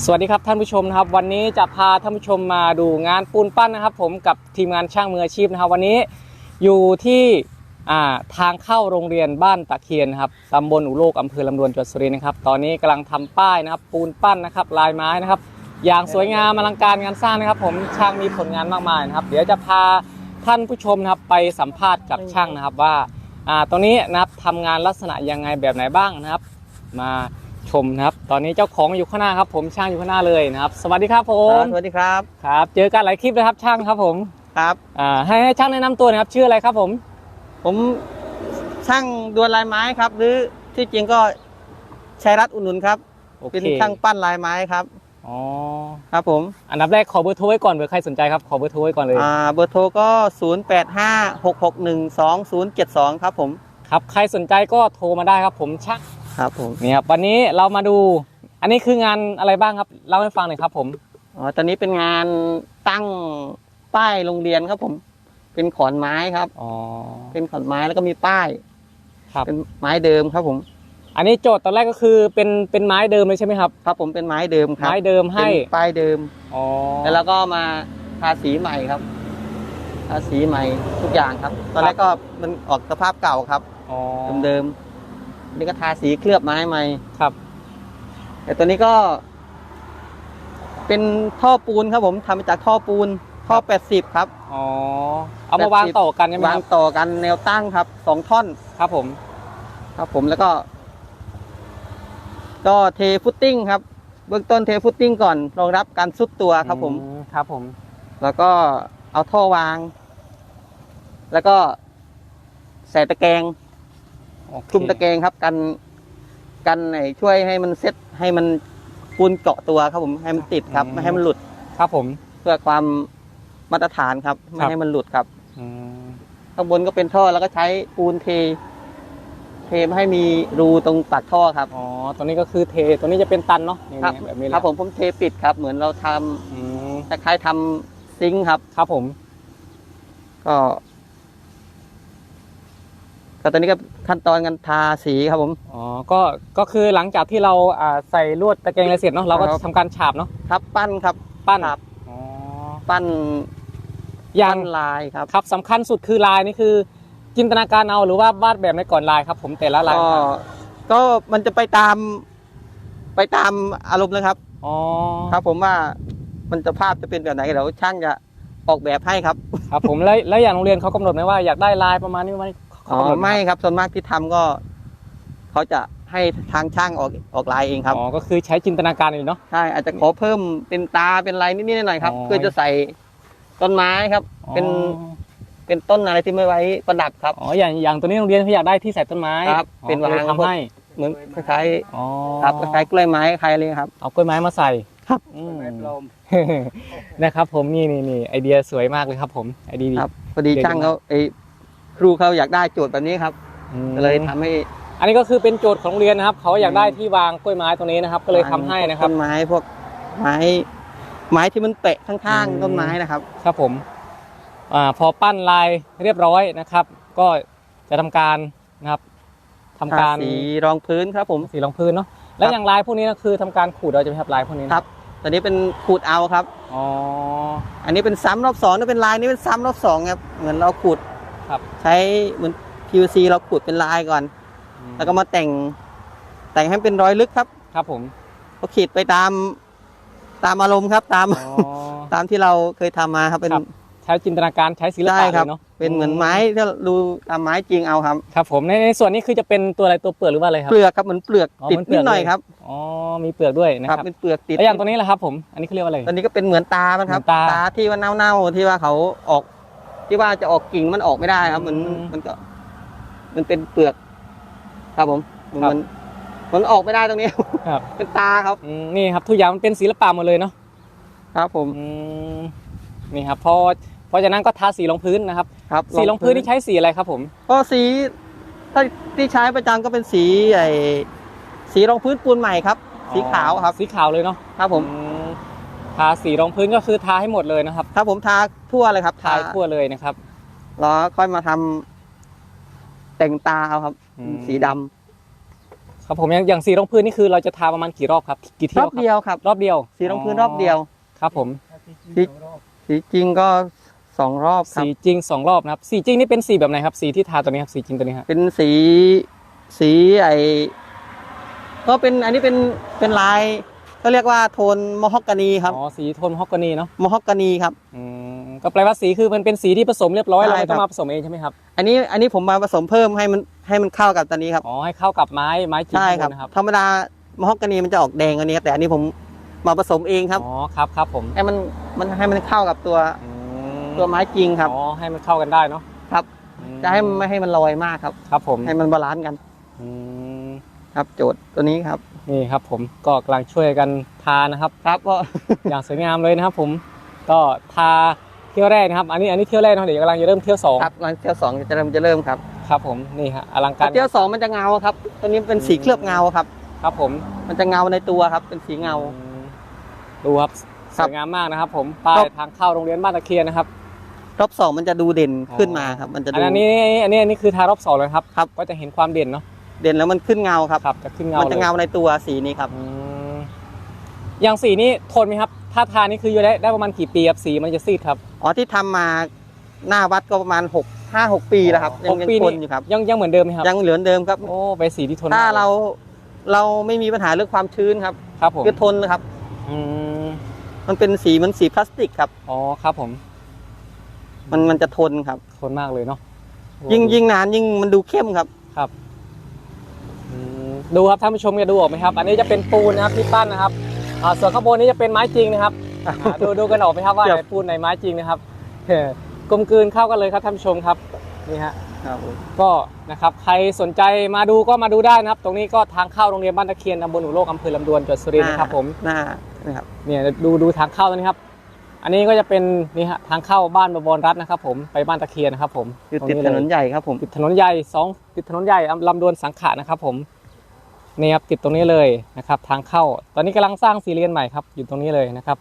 สวัสดีครับท่านผู้ชมนะครับ วันนี้จะพาท่านผู้ชมมาดูงานปูนปั้นนะครับ ผมกับทีมงานช่างมืออาชีพนะครับ วันนี้อยู่ที่ทางเข้าโรงเรียนบ้านตะเคียนครับตำบลอุโลกอำเภอลำดวนจังหวัดสุรินทร์นะครับ ตอนนี้กำลังทำป้ายนะครับ ปูนปั้นนะครับ ลายไม้นะครับ อย่างสวยงามอลังการงานสร้างนะครับ ผมช่างมีผลงานมากมายนะครับ เดี๋ยวจะพาท่านผู้ชมนะครับไปสัมภาษณ์กับช่างนะครับว่าอ่าตรงนี้นะครับทำงานลักษณะยังไงแบบไหนบ้างนะครับ มา ชมนะครับ ตอนนี้เจ้าของอยู่ข้างหน้าครับ ผมช่างอยู่ข้างหน้าเลยนะครับ สวัสดีครับผมสวัสดีครับ ครับ เจอกันหลายคลิปเลยครับช่างครับผมครับอ่าให้ให้ช่างแนะนำตัวหนะครับชื่ออะไรครับผม ผมช่างดวลลายไม้ครับ หรือที่จริงก็ชัยรัตน์อุ่นหนุนครับโอเคเป็นช่างปั้นลายไม้ครับอ๋อครับผม อันดับแรกขอเบอร์โทรไว้ก่อนเผื่อใครสนใจครับขอเบอร์โทรไว้ก่อนเลยอ่าเบอร์โทรก็ 0 8 5 6 6 1 2 0 7 2 ครับผมครับใครสนใจก็โทรมาได้ครับผมช่าง ครับผมนี่ครับวันนี้เรามาดู อันนี้คืองานอะไรบ้างครับเล่าให้ฟังหน่อยครับ ผมอ๋อตอนนี้เป็นงานตั้งป้ายโรงเรียนครับผม เป็นขอนไม้ครับอ๋อเป็นขอนไม้แล้วก็มีป้าย ครับ เป็นไม้เดิมครับผม อันนี้โจทย์ตอนแรกก็คือเป็นเป็นไม้เดิมเลยใช่ไหมครับ ครับผมเป็นไม้เดิมครับไม้เดิมให้เป็นป้ายเดิมอ๋อแล้วเราก็มาทาสีใหม่ครับทาสีใหม่ทุกอย่างครับ ตอนแรกก็มันออกสภาพเก่าครับอ๋อเดิมๆ นี่ก็ทาสีเคลือบไม้ใหม่ครับ แต่ตัวนี้ก็ เป็นท่อปูนครับผมทำมาจากท่อปูน ท่อ80ครับ อ๋อ เอามาวางต่อกันใช่ไหมวาคงรับต่อกันแนวตั้งครับสองท่อนครับผม ครับผมแล้วก็ ก็เทฟุตติ้งครับ เบื้องต้นเทฟุตติ้งก่อนรองรับการซุดตัวครับผมอืครับผม แล้วก็เอาท่อวาง แล้วก็ใส่ตะแกรงโอเคคลุมตะแกรงครับ กันกันไหนช่วยให้มันเซ็ตให้มันปูนเกาะตัวครับผมให้มันติดครับ ไม่ให้มันหลุดครับผมเพื่อความมาตรฐานครับ ไม่ครับให้มันหลุดครับอืมข้างบนก็เป็นท่อแล้วก็ใช้ปูนเท เทไม่ให้มีรูตรงปากท่อครับอ๋อตัวนี้ก็คือเทตัวนี้จะเป็นตันเนาะนี่ครับๆแบบนี้แหคละรับผมผมเทปิดครับ เหมือนเราทำอืมคล้ายๆทำซิงค์ครับ ครับผม ก็ ก็ตอนนี้ก็ขั้นตอนการทาสีครับผม อ๋อ ก็ ก็คือหลังจากที่เราอ่าใส่ลวดตะแกรงอะไรเสร็จเนาะ เราก็ครับ ทำการฉาบเนาะ ครับปั้นครับปั้น ครับอ๋อ ปั้นอย่างปั้นลายครับครับสำคัญสุดคือลายนี่คือ จินตนาการเอาหรือว่าวาดแบบในก่อนลายครับ ผมแต่ละลายก็ก็มันจะไปตาม ไปตามอารมณ์เลยครับ อ๋อครับ ผมว่ามันจะภาพจะเป็นแบบไหนเดี๋ยวช่างจะออกแบบให้ครับ ครับผมแล้วแล้วอย่างโรงเรียนเขากำหนดไหมว่าอยากได้ลายประมาณนี้ไหม อ๋อไม่ครับส่วนมากที่ทำก็เขาจะให้ทางช่างออกออกลายเองครับอ๋อก็คือใช้จินตนาการอยู่เนาะใช่อาจจะขอเพิ่มเป็นตาเป็นลายนิดๆหน่อยๆครับอ๋อเพื่อจะใส่ต้นไม้ครับ เป็นอ๋อเป็นต้นอะไรที่ไม่ไว้ประดับครับอ๋ออย่างอย่างตัวนี้โรงเรียนเขาอยากได้ที่ใส่ต้นไม้ครับอ๋อเป็นก็เลยวางทำให้เหมือนคล้ายอ๋อๆครับคล้ายๆกล้วยไม้คล้ายอะไรครับเอากล้วยไม้มาใส่ครับอืมนะครับ ผมนี่นี่นี่ไอเดียสวยมากเลยครับ ผมไอเดียดีครับพอดีเดี๋ยวช่างเขาไอ้ ครูเขาอยากได้โจทย์แบบนี้ครับอืมก็เลยทำให้อันนี้ก็คือเป็นโจทย์ของโรงเรียนนะครับ เขาอยากได้ที่วางกล้วยไม้ตรงนี้นะครับ ก็เลยทำให้นะครับ ต้นไม้พวกไม้ ไม้ที่มันเปะข้างอืม ๆต้นไม้นะครับ ครับผมอ่าพอปั้นลายเรียบร้อยนะครับ ก็จะทำการนะครับทำการทสีรองพื้นครับผม สีรองพื้นเนาะแล้วอย่างลายพวกนี้ก็คือทำการขูดเราจะไหมครับลายพวกนี้นะครับ ตอนนี้เป็นขูดเอาครับ อ๋ออันนี้เป็นซ้ำรอบสองนี่เป็นลายนี่เป็นซ้ำรอบสองครับ เหมือนเราขูด ครับ ใช้เหมือน PVC เราขูดเป็นลายก่อนอืมแล้วก็มาแต่งแต่งให้เป็นรอยลึกครับ ครับผมก็ขีดไปตามตามอารมณ์ครับ ตามอ๋อ ตามที่เราเคยทำมาครับเป็นครับ ใช้จินตนาการใช้ศิลได้ปะคเลรับ ยเนาะเป็นเหมือนไม้ที่เราดูตามไม้จริงเอาครับ ครับผมในในส่วนนี้คือจะเป็นตัวอะไรตัวเปลือกหรือว่าอะไรครับ เปลือกครับเหมือนเปลือกอ๋อติดเหมือนเปลืนิอกดหน่อยเลย ครับอ๋อมีเปลือกด้วยนะคครัรับบเป็นเปลือกติดแล้วอย่างตัวนี้แหละครับผมอันนี้เขาเรียกว่าอะไร ตอนนี้ก็เป็นเหมือนตามันครับ เหมือนตาที่ว่าเน่าๆที่ว่าเขาออก ที่ว่าจะออกกิ่งมันออกไม่ได้ครับ มันอืมมันก็ มันเป็นเปลือกครับผมมันครับ มันมันออกไม่ได้ตรงนี้ ครับเป็นตาครับ อืมนี่ครับทุกอย่างมันเป็นศิลปะหมดเลยเนาะครับ ผมอืมนี่ครับพอเพราะฉะนั้นก็ทาสีรองพื้นนะครับ ครับสีรองพื้นที่ใช้สีอะไรครับผม ก็สี ถ้าที่ใช้ประจำก็เป็นสีไอสีรองพื้นปูนใหม่ครับ สีขาวครับ สีขาวเลยเนาะครับผม อืม ทาสีรองพื้นก็คือทาให้หมดเลยนะครับครับผมทาทั่วเลยครับทาให้ทั่วเลยนะครับแล้วค่อยมาทำแต่งตาเอาครับอืมสีดครับผมอย่างอย่างสีรองพื้นนี่คือเราจะทาประมาณกี่รอบครับ กี่รเที่ยอวบครับเดียวครับ รอบเดียว สีรองพื้นรอบเดียว ครับ ผมสีสีจริงก็สองรอบครับสีจริงสองรอบนะครับ สีจริงนี่เป็นสีแบบไหนครับ สีที่ทาตัวนี้ครับ สีจริงตัวนี้ครับเป็นสีสีไอก็เป็นอันนี้เป็นเป็นลาย ก็เรียกว่าโทนมอฮอกกานีครับอ๋อสีโทนฮอกกานีเนาะมอฮอกกานีครับอืมก็แปลว่าสีคือมันเป็นสีที่ผสมเรียบร้อยใช่เราไม่ต้องครับมาผสมเองใช่ไหมครับอันนี้อันนี้ผมมาผสมเพิ่มให้มันให้มันเข้ากับตัวนี้ครับอ๋อให้เข้ากับไม้ไม้จริงใช่ครับนะครับธรรมดามอฮอกกานีมันจะออกแดงอันนี้ครับแต่อันนี้ผมมาผสมเองครับอ๋อครับครับผมให้มันมันให้มันเข้ากับตัวอืมตัวไม้จริงครับอ๋อให้มันเข้ากันได้เนาะครับอืมจะให้มันไม่ให้มันลอยมากครับ ครับผมให้มันบาลานซ์กันอืมครับโจทย์ตัวนี้ครับ นี่ครับผมก็กำลังช่วยกันทานะครับครับก็ อย่างสวยงามเลยนะครับ ผมก็ทาเที่ยวแรกนะครับ อันนี้อันนี้เที่ยวแรกนะครับเดี๋ยวกำลังจะเริ่มเที่ยวสองครับวันเที่ยวสองจะเริ่มจะเริ่มครับครับ ผมนี่ฮะอลังการเที่ยวสองมันจะเงาครับตัวนี้เป็นสีเคลือบเงาครับ ครับผมมันจะเงาในตัวครับ เป็นสีเงาอืมดูครับสครับวยงามมากนะครับ ผมป้าครัยบทางเข้าโรงเรียนบ้านตะเคียนนะครับ รอบสองมันจะดูเด่นขึ้นมาครับ มันจะดูอันนี้อันนี้อันนี้คือทารอบสองเลยครับครับ ก็จะเห็นความเด่นเนาะ เด่นแล้วมันขึ้นเงาครับครับจะขึ้นเงามันจะเลยเงาในตัวสีนี้ครับอืมอย่างสีนี้ทนไหมครับ ถ้าทานี่คืออยู่ได้ได้ประมาณกี่ปีครับสีมันจะซีดครับอ๋อที่ทำมาหน้าวัดก็ประมาณหกห้าหกปีแล้วครับยังหกยังปีทนอยู่ครับ ยังยังเหมือนเดิมไหมครับยังเหลือเดิมครับ โอ้ไปสีที่ทนถ้ามกเราเราไม่มีปัญหาเรื่องความชื้นครับครับผมคือทนนะครับ อืมมันเป็นสีเหมันสีพลาสติกครับ อ๋อครับผมมันมันจะทนครับ ทนมากเลยเนาะยิ่งยิ่งนานยิ่งมันดูเข้มครับ ครับอืม ดูครับท่านผู้ชมจะดูออกไหมครับ อันนี้จะเป็นปูนนะครับที่ปั้นนะครับอ่าส่วนข้างบนนี้จะเป็นไม้จริงนะครับอ่าดูดูกันออกไหมครับว่าเดี๋ไหยวนปูนไหนไม้จริงนะครับเออกลมกลืนเข้ากันเลยครับท่านผู้ชมครับนี่ฮะครับผมก็นะครับใครสนใจมาดูก็มาดูได้นะครับ ตรงนี้ก็ทางเข้าโรงเรียนบ้านตะเคียนตำบลหนูโลกอำเภอลำดวนจังหวัดสุรินทร์นะครับผมหน้านะครับเนี่ยดูดูทางเข้าตรงนี้ครับ อันนี้ก็จะเป็นนี่ฮะทางเข้าบ้านบวรรัตน์นะครับ ผมไปบ้านตะเคียนนะครับผมคือรงติดเลยถนนใหญ่ครับผมติดถนนใหญ่สองติดถนนใหญ่ลำดวนสังขะนะครับผม นี่ครับติดตรงนี้เลยนะครับ ทางเข้า ตอนนี้กำลังสร้างสี่เหลี่ยมใหม่ครับอยู่ตรงนี้เลยนะครับ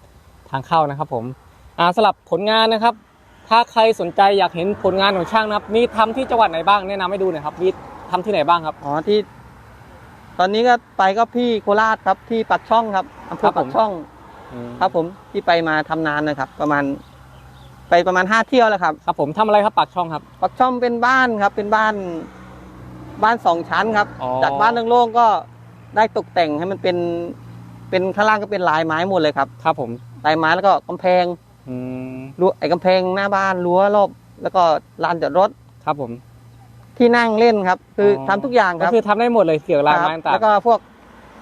ทางเข้านะครับผมอ่าสลับผลงานนะครับ ถ้าใครสนใจอยากเห็นผลงานของช่างนะครับ มีทำที่จังหวัดไหนบ้างแนะนำให้ดูหน่อยครับมีทำที่ไหนบ้างครับอ๋อที่ ตอนนี้ก็ไปก็พี่โคราชครับที่ปักช่องครับอำเภครัอบผมปักช่องอืมครับผมที่ไปมาทำนานนะครับ ประมาณ ไปประมาณห้าเที่ยวแล้วครับครับผมทำอะไรครับปากช่องครับปักช่องเป็นบ้านครับ เป็นบ้าน บ้านสองชั้นครับ อ๋อ จากบ้านโล่งๆก็ได้ตกแต่งให้มันเป็นเป็นข้างล่างก็เป็นลายไม้หมดเลยครับครับผมลายไม้แล้วก็กำแพงอืมรั้วไอ้กำแพงหน้าบ้านรั้วรอบแล้วก็ลานจอดรถครับผมที่นั่งเล่นครับ คือออทำทุกอย่างคก็รับคือทำได้หมดเลยเกี่ยวกับลายครับไม้ต่างแล้วก็พวก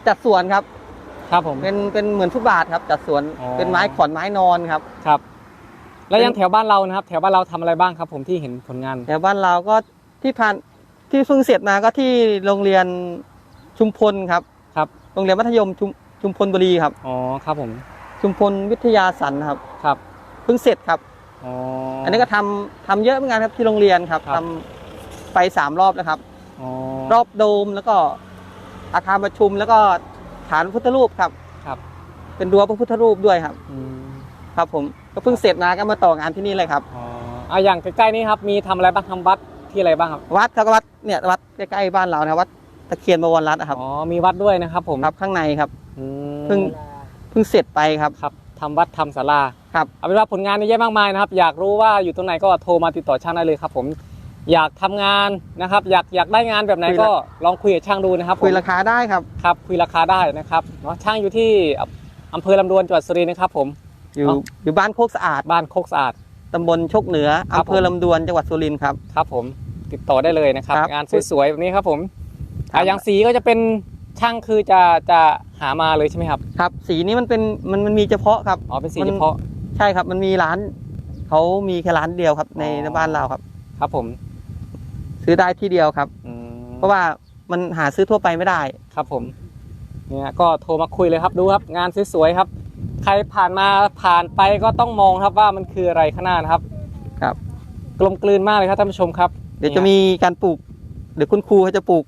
จัดสวนครับ ๆครับผม เป็นเป็นเหมือนฟุตบาทครับ จัดสวนอ๋อ เป็นไม้ขอนไม้นอนครับ ครับ แล้วเป็นยังแถวบ้านเรานะครับ แถวบ้านเราทำอะไรบ้างครับ ผมที่เห็นผลงาน แต่บ้านเราก็ที่ผ่าน ที่เพิ่งเสร็จมาก็ที่โรงเรียนชุมพลครับ ครับ โรงเรียนมัธยมชุมชุมพลบุรีครับ อ๋อ ครับผม ชุมพลวิทยาสันครับ ครับ เพิ่งเสร็จครับ อ๋อ อัอันนี้ก็ทำทำเยอะเหมือนกันครับที่โรงเรียนครับครับทำไปสามรอบแล้วครับ อ๋อ รอบโดมแล้วก็อาคารประชุมแล้วก็ฐานพระพุทธรูปครับ ครับ เป็นรั้วพระพุทธรูปด้วยครับอืมครับผม ก็เพิ่งเสร็จมาก็มาต่องานที่นี่เลยครับ อ๋อ อะอย่างใกล้ๆนี้ครับ มีทำอะไรบ้างทำวัด ที่อะไรบ้างครับ วัดครับก็วัดเนี่ยวัดใกล้ๆบ้านเรานะครับวัดตะเคียนบวรรัตน์นะครับอ๋อมีวัดด้วยนะครับ ผมครับข้างในครับอืมเพิ่งเพิ่งเสร็จไปครับ ครับทำวัดทำศาลาครับเอาเป็นว่าผลงานนี่เยอะมากมายนะครับ อยากรู้ว่าอยู่ตรงไหนก็โทรมาติดต่อช่างได้เลยครับ ผม อยากทำงานนะครับ อยากอยากได้งานแบบไหนคุยละ ก็ลองคุยกับช่างดูนะครับผมคุยราคาได้ครับ ครับคุยราคาได้นะครับเนาะช่างอยู่ที่อำอำเภอลำดวนจังหวัดสุรินทร์นะครับ ผม อยู่เอ้าอยู่บ้านโคกสะอาด บ้านโคกสะอาด ตำบลโชคเหนือครับอำเภอผมลำดวนจังหวัดสุรินทร์ครับ ครับผมติดต่อได้เลยนะครับ ครับงานสวยๆแบบนี้ครับผมครับ อะอย่างสีก็จะเป็นช่างคือจะจะหามาเลยใช่ไหมครับครับ สีนี้มันเป็นมันมันมีเฉพาะครับ อ๋อเป็นสีมัน เฉพาะ ใช่ครับ มันมีร้านเขามีแค่ร้านเดียวครับ ในอ๋อในบ้านเราครับ ครับผมซื้อได้ที่เดียวครับ อืมเพราะว่ามันหาซื้อทั่วไปไม่ได้ ครับผมเนี่ยก็โทรมาคุยเลยครับดูครับ งานสวยๆครับ ใครผ่านมาผ่านไปก็ต้องมองครับว่ามันคืออะไรข้างหน้านะครับ ครับ กลมกลืนมากเลยครับท่านผู้ชมครับเดี๋ยวจะมีการปลูก เดี๋ยวคุณครูเขาจะปลูก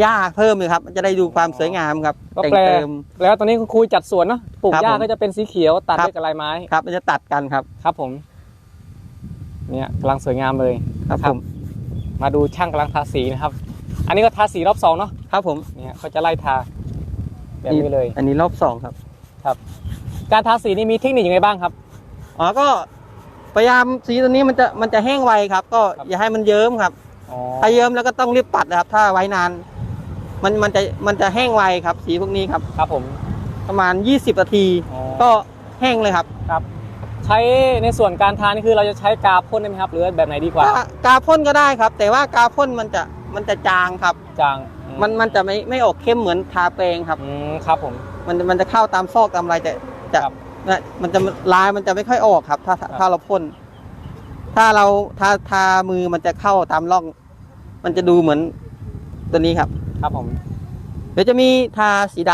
หญ้าเพิ่มเลยครับมันจะได้ดูความสวยงามครับก็แต่งแปลเติม แล้วตอนนี้คุณครูจัดสวนเนาะปลูกครับหญ้าผม ก็จะเป็นสีเขียวตัดครับด้วยกับลายไม้ครับมันจะตัดกันครับ ครับผม เนี่ยกำลังสวยงามเลย ครับครัผบมมาดูช่างกำลังทาสีนะครับ อันนี้ก็ทาสีรอบสองเนาะครับผมเนี่ยเขาจะไล่ทาแบบนี้เลย อันนี้รอบสองครับ การทาสีนี่มีเทคนิคยังไงบ้างครับ อ๋อก็พยายามสีตัวนี้มันจะมันจะแห้งไวครับ ก็ครับ อย่าให้มันเยิ้มครับอ๋อถ้าเยิ้มแล้วก็ต้องรีบปัดนะครับ ถ้าไว้นาน มันมันจะมันจะแห้งไวครับ สีพวกนี้ครับ ครับผมประมาณ 20นาทีอ๋อก็แห้งเลยครับครับ ใช้ในส่วนการทานี่คือเราจะใช้กาวพ่นได้ไหมครับ หรือแบบไหนดีกว่ากากาพ่นก็ได้ครับ แต่ว่ากาพ่นมันจะมันจะจางครับ จางอืมันมันจะไม่ไม่ออกเข้มเหมือนทาแปรงครับ อืมครับผม มันมันจะเข้าตามซอกตามอะไรจะ จะครับนะมันจะลายมันจะไม่ค่อยออกครับ ถ้าครับ ถ้าเราพ่นถ้าเราทาทามือมันจะเข้าตามร่อง มันจะดูเหมือนตัวนี้ครับ ครับผมเดี๋ยวจะมีทาสีด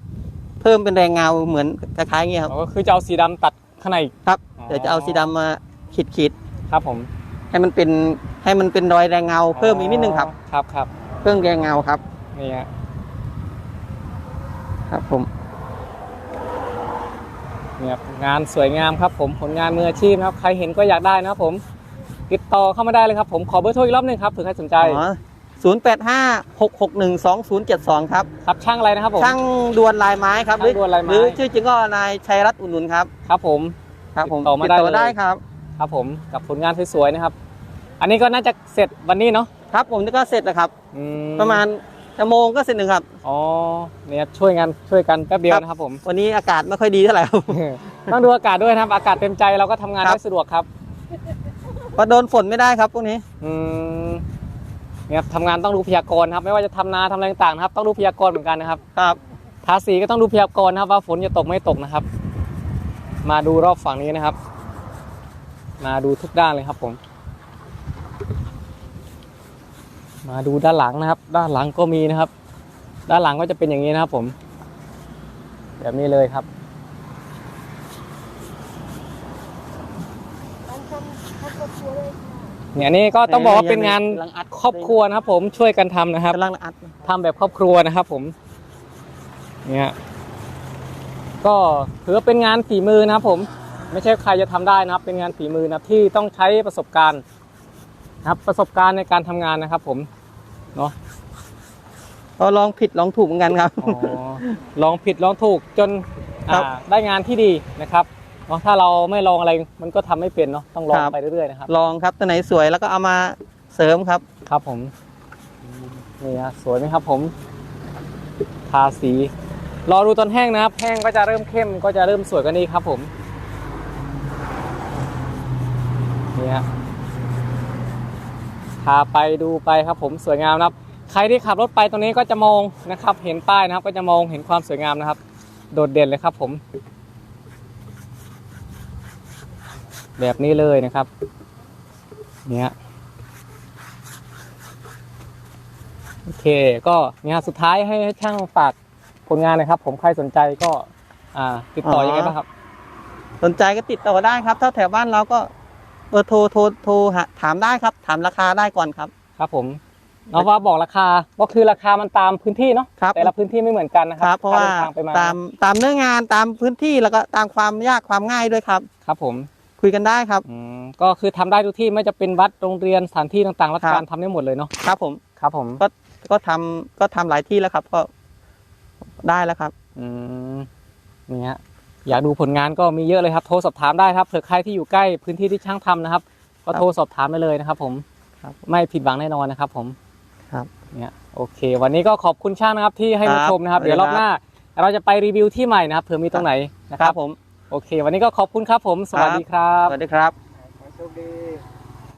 ำเพิ่มเป็นแรงเงาเหมือนคล้ายๆอย่างเงี้ยครับอ๋อก็คือจะเอาสีดำตัดข้างในครับ อ๋อ เดี๋ยวจะเอาสีดำมาขีดขีดครับผมๆให้มันเป็นให้มันเป็นรอยแรงเงาเพิ่มอีกนิดนึงครับ ครับครับเพิ่มแรงเงาครับ นี่ฮะครับผม เนี่ยครับงานสวยงามครับผมผลงานมืออาชีพนะครับ ใครเห็นก็อยากได้นะครับผม ติดต่อเข้ามาได้เลยครับผมขอเบอร์โทรอีกรอบหนึงครับเผื่อใครสนใจอ๋อศูนย์แปดห้าหกหกหนึ่งสองศูนย์เจ็ดสองครับครับช่างอะไรนะครับผมช่างดวนลายไม้ครับช่างดวนลายไม้หรือชื่อจริงก็นายชัยรัตน์อุ่นนุนครับครับผมครับผมติดต่อมาได้เลยได้ครับ ครับผมกับผลงานสวยๆนะครับ อันนี้ก็น่าจะเสร็จวันนี้เนาะครับผมนี่ก็เสร็จแล้วครับอืประมาณ ชั่วโมงก็เสร็จหนึ่งครับ อ๋อเนี่ยช่วยงานช่วยกันแป๊บเดียวครับนะครับผม วันนี้อากาศไม่ค่อยดีเท่าไหร่ครับ ต้องดูอากาศด้วยนะครับ อากาศเต็มใจเราก็ทำงานครับได้สะดวกครับเพราะโดนฝนไม่ได้ครับพวกนี้ อืมเนี่ยครับทำงานต้องดูพยากรณ์ครับ ไม่ว่าจะทำนาทำอะไรต่างๆนะครับ ต้องดูพยากรณ์เหมือนกันนะครับ ครับ ทาสีก็ต้องดูพยากรณ์นะครับ ว่าฝนจะตกไม่ตกนะครับ มาดูรอบฝั่งนี้นะครับ มาดูทุกด้านเลยครับผม มาดูด้านหลังนะครับ ด้านหลังก็มีนะครับ ด้านหลังก็จะเป็นอย่างนี้นะครับ ผม แบบนี้เลยครับเนี่ยนี่ก็ต้องบอกว่าเป็นงานรังอัดครอบครัวนะครับ ผมช่วยกันทำนะครับกำลังอัดทำแบบครอบครัวนะครับ ผม เนี่ยก็ถือว่าเป็นงานฝีมือนะครับ ผม ไม่ใช่ใครจะทำได้นะครับ เป็นงานฝีมือนะที่ต้องใช้ประสบการณ์ นะครับ ประสบการณ์ในการทำงานนะครับ ผมเนาะก็ลองผิดลองถูกเหมือนกันครับอ๋อลองผิดลองถูกจนครับอ่าได้งานที่ดีนะครับเนาะถ้าเราไม่ลองอะไรมันก็ทำไม่เป็นเนาะต้องลองครับไปเรื่อยๆนะครับลองครับตัวไหนสวยแล้วก็เอามาเสริมครับครับผมนี่นะสวยไหมครับ ผมทาสี รอดูตอนแห้งนะครับ แห้งก็จะเริ่มเข้มก็จะเริ่มสวยกว่านี้ครับ ผมนี่ฮะ พาไปดูไปครับผมสวยงามนะครับ ใครที่ขับรถไปตรงนี้ก็จะมองนะครับ เห็นป้ายนะครับ ก็จะมองเห็นความสวยงามนะครับ โดดเด่นเลยครับผม แบบนี้เลยนะครับเนี่ยโอเคก็งานสุดท้ายให้ให้ช่างฝากผลงานหนะครับ ผมใครสนใจก็ อ่า ติดต่อออยังไงบ้างครับ สนใจก็ติดต่อได้ครับ ถ้าแถวบ้านเราก็ เบอร์โทรโทรโทรหาถามได้ครับ ถามราคาได้ก่อนครับ ครับผมเอาว่าบอกราคาก็คือราคามันตามพื้นที่เนาะครับ แต่ละพื้นที่ไม่เหมือนกันนะคครัรับ เพราะว่าค่ดินทงไปมาตามตามเนื้องานตามพื้นที่แล้วก็ตามความยากความง่ายด้วยครับ ครับผมคุยกันได้ครับ อืมก็คือทำได้ทุกที่ไม่จะเป็นวัดโรงเรียนสถานที่ต่างๆราชการครับทำได้หมดเลยเนาะครับผมครับผมก็ก็ทำก็ทำหลายที่แล้วครับ ก็ได้แล้วครับ อืมนี่ฮะ อยากดูผลงานก็มีเยอะเลยครับ โทรสอบถามได้ครับเผื่อใครที่อยู่ใกล้พื้นที่ที่ช่างทำนะครับ ก็โทรสอบถามไปเลยนะครับ ผมครับไม่ผิดหวังแน่นอนนะครับ ผมครับเนี่ยโอเค วันนี้ก็ขอบคุณช่างนะครับที่ให้มาครับชมนะครับสวัสดีเดี๋ยวรอบครับหน้า เราจะไปรีวิวที่ใหม่นะครับเผื่อมีตรงไหนนะคครัรับบผม โอเค วันนี้ก็ขอบคุณครับผม สวัสดีครับสวัสดีครับขอโชคดี